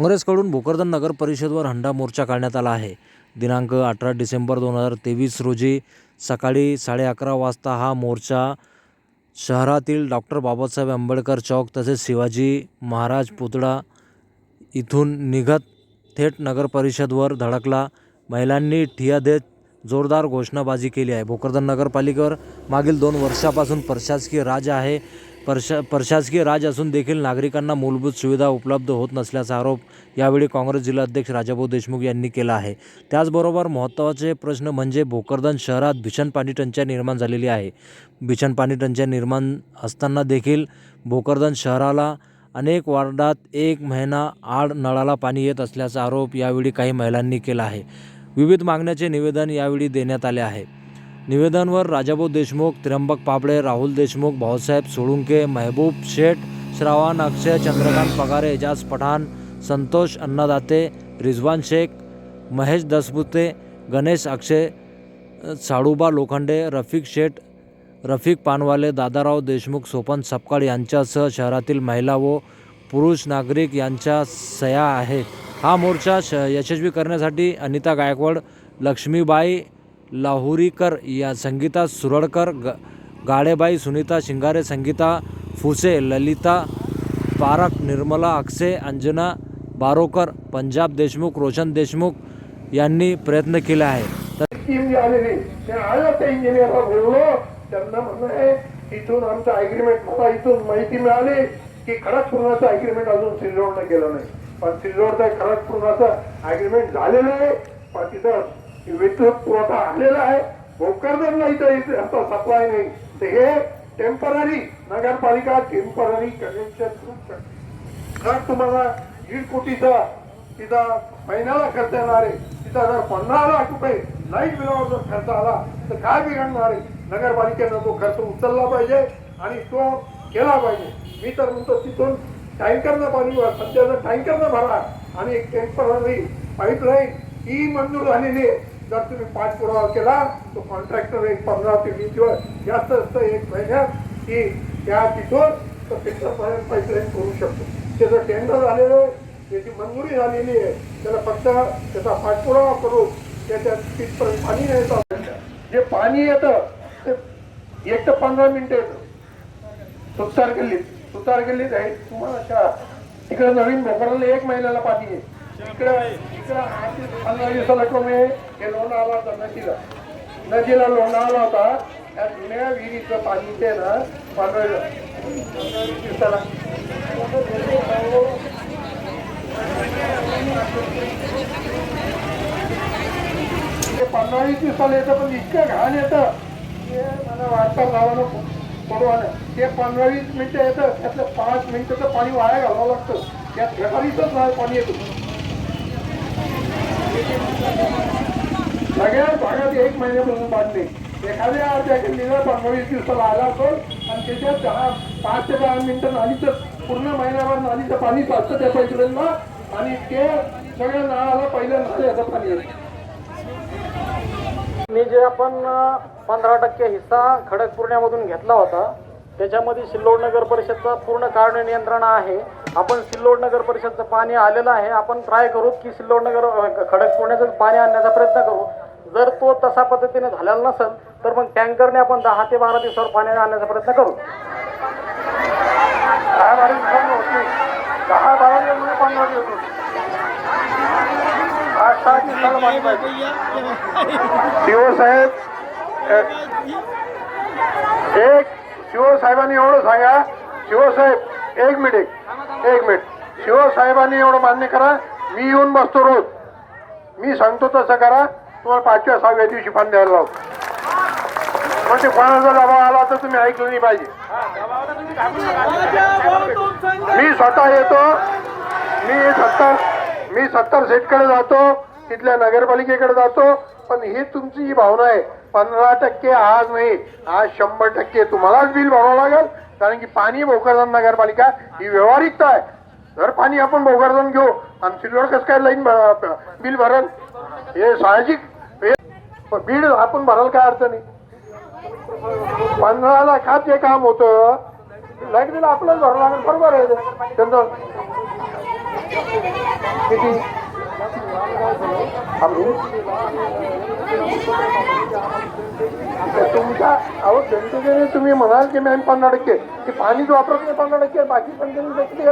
काँग्रेसकडून भोकरदन नगर परिषदवर हंडा मोर्चा काढण्यात आला आहे. दिनांक अठरा डिसेंबर दोन हजार तेवीस रोजी सकाळी साडे अकरा वाजता हा मोर्चा शहरातील डॉक्टर बाबासाहेब आंबेडकर चौक तसेच शिवाजी महाराज पुतळा इथून निघत थेट नगर परिषदवर धडकला. महिलांनी ठिया देत जोरदार घोषणाबाजी केली आहे. भोकरदन नगरपालिकेवर मागील दोन वर्षापासून प्रशासकीय राज आहे. प्रशा प्रशासकीय राज असून देखील नागरिकांना मूलभूत सुविधा उपलब्ध होत नसल्याचा आरोप यावेळी काँग्रेस जिल्हाध्यक्ष राजाभाऊ देशमुख यांनी केला आहे. त्याचबरोबर महत्त्वाचे प्रश्न म्हणजे भोकरदन शहरात भीषण पाणी टंचाई निर्माण झालेली आहे. भीषण पाणी टंचाई निर्माण असताना देखील भोकरदन शहराला अनेक वार्डात एक महिना आड नळाला पाणी येत असल्याचा आरोप यावेळी काही महिलांनी केला आहे. विविध मागण्याचे निवेदन यावेळी देण्यात आले आहे. निवेदनवर राजाभाऊ देशमुख त्र्यंबक पाबळे राहुल देशमुख भाऊसाहेब सोळुंके महबूब शेठ श्रावण अक्षय चंद्रकांत पगारे एजाज पठाण संतोष अन्नदाते रिजवान शेख महेश दसपुते गणेश अक्षय साडूबा लोखंडे रफिक शेठ रफिक पानवाले दादाराव देशमुख सोपन सपकाळ यांच्यासह शहरातील महिला व पुरुष नागरिक यांच्या सह्या आहेत. हा मोर्चा श यशस्वी करण्यासाठी अनिता गायकवाड लक्ष्मीबाई लाहोरीकर या संगीता सुरडकर ग गाडेबाई सुनीता शिंगारे संगीता फुसे ललिता पारक निर्मला अक्षे अंजना बारोकर पंजाब देशमुख रोशन देशमुख यांनी प्रयत्न केला आहे. इंजिनियरला बोललो. त्यांना म्हणणं इथून आमचं अग्रीमेंट मला इथून माहिती मिळाली की खडकपूर्णाचं अग्रीमेंट अजून सिल्लोडनं केलं नाही. पण सिल्लोडचं खडकपूर्णाचं अग्रीमेंट झालेलं आहे. पण तिथं विद्युत पुरवठा आलेला आहे. भोकरदर नाही तर इथं आता सप्लाय नाही. तर हे टेंपररी नगरपालिका टेंपररी कनेक्शन जर तुम्हाला दीड कोटीचा तिथं महिन्याला खर्च येणार आहे तिथं जर पंधरा लाख रुपये लाइट बिलावर जर खर्च आला तर काय बिघडणार आहे? नगरपालिकेनं तो खर्च उचलला पाहिजे आणि तो केला पाहिजे. मी तर म्हणतो तिथून टँकरनं पाणी भरा सध्याचं टँकरनं भरा आणि एक टेंपररी पाईपलाईन ही मंजूर झालेली आहे. जर तुम्ही पाच पुरावा केला तर कॉन्ट्रॅक्टर एक पंधरा ते वीस दिवस जास्त असतं एक महिन्यात की त्या तिथून तर पिक्चरपर्यंत पाईपलाईन करू शकतो. त्याचं टेंडर झालेलं आहे त्याची मंजुरी झालेली आहे त्याला फक्त त्याचा पाठपुरावा करू त्याच्या तिथपर्यंत पाणी नाही येतं जे पाणी येतं ते एक तर पंधरा मिनटं येतं. सुतार गल्लीत सुतार गल्लीत आहे तुम्हाला अशा तिकडे नवीन भोकराला एक महिन्याला पाणी येईल. पंधरा दिवसाला कमी आहे. हे लोणावला होता नदीला. नदीला लोणा होता. त्या जुन्या विहिरीचं पाणी ते ना पंधरा दिवसाला ते पंधरा वीस दिवसाला येतं पण इतकं घाण येतं. ते मला वाटतं गावानं पडवानं ते पंधरा वीस मिनिटं येतं. त्यातलं पाच मिनिटं पाणी वाया घालावं लागतं. त्यात घटारीचंच नाही पाणी येतं. सगळ्या भागात एक महिन्यापासून बांधले. एखाद्या त्या गल्लीला पंधरा वीस दिवसाला आला असतो आणि त्याच्यात दहा पाच ते दहा मिनिटं नालीचं पूर्ण महिन्याभर नालीचं पाणी पाचतं त्या पैशांना आणि ते सगळ्या नळाला पहिल्या नाल्याचं पाणी मी जे आपण पंधरा टक्के हिस्सा खडकपूर्ण्यामधून घेतला होता त्याच्यामध्ये सिल्लोड नगर परिषदचा पूर्ण कारण नियंत्रण आहे. आपण सिल्लोड नगर परिषदचं पाणी आलेलं आहे. आपण ट्राय करू की सिल्लोड नगर खडकपूर्ण्याचं पाणी आणण्याचा प्रयत्न करू. जर तो तसा पद्धतीने झालेला नसेल तर मग टँकरने आपण दहा ते बारा दिवसावर पाणी आणण्याचा प्रयत्न करू. दहा बारा दिवसांनी होती दहा बारा दिवसांनी पाणी दिवस होती आठ सहा दिवसाला पाणी पाहिजे. शिवसाहेब एक शिवसाहेबांनी एवढं सांगा शिवसाहेब एक मिनिट एक मिनिट. शिवसाहेबांनी एवढं मान्य करा मी येऊन बसतो रोज. मी सांगतो तसं करा तुम्हाला पाचव्या सहाव्या दिवशी फान द्यायला लावतो. म्हणजे कोणाचा दबाव आला तर तुम्ही ऐकलं नाही पाहिजे. मी स्वतः येतो मी सत्तर मी सत्तर सीटकडे जातो तिथल्या नगरपालिकेकडे जातो पण ही तुमची जी भावना आहे पंधरा टक्के आज नाही आज शंभर टक्के तुम्हालाच बिल भरावं लागेल. कारण की पाणी भोकरदन नगरपालिका ही व्यवहारिकता आहे. जर पाणी आपण भोकरदन घेऊ आणि सिल्वर कसं काय लाईन बिल भरल? हे साहजिक. हे बिल आपण भराल काय अर्थ नाही. पंधरा लाखात जे काम होतं लाइट बिल आपलंच भरावं लागेल. बरोबर आहे. त्यांचं किती? तुमच्या अहो जनतेने तुम्ही म्हणाल की मॅम पन्नास टक्के. की पाणीच वापरत नाही पन्नास टक्के बाकी पण किती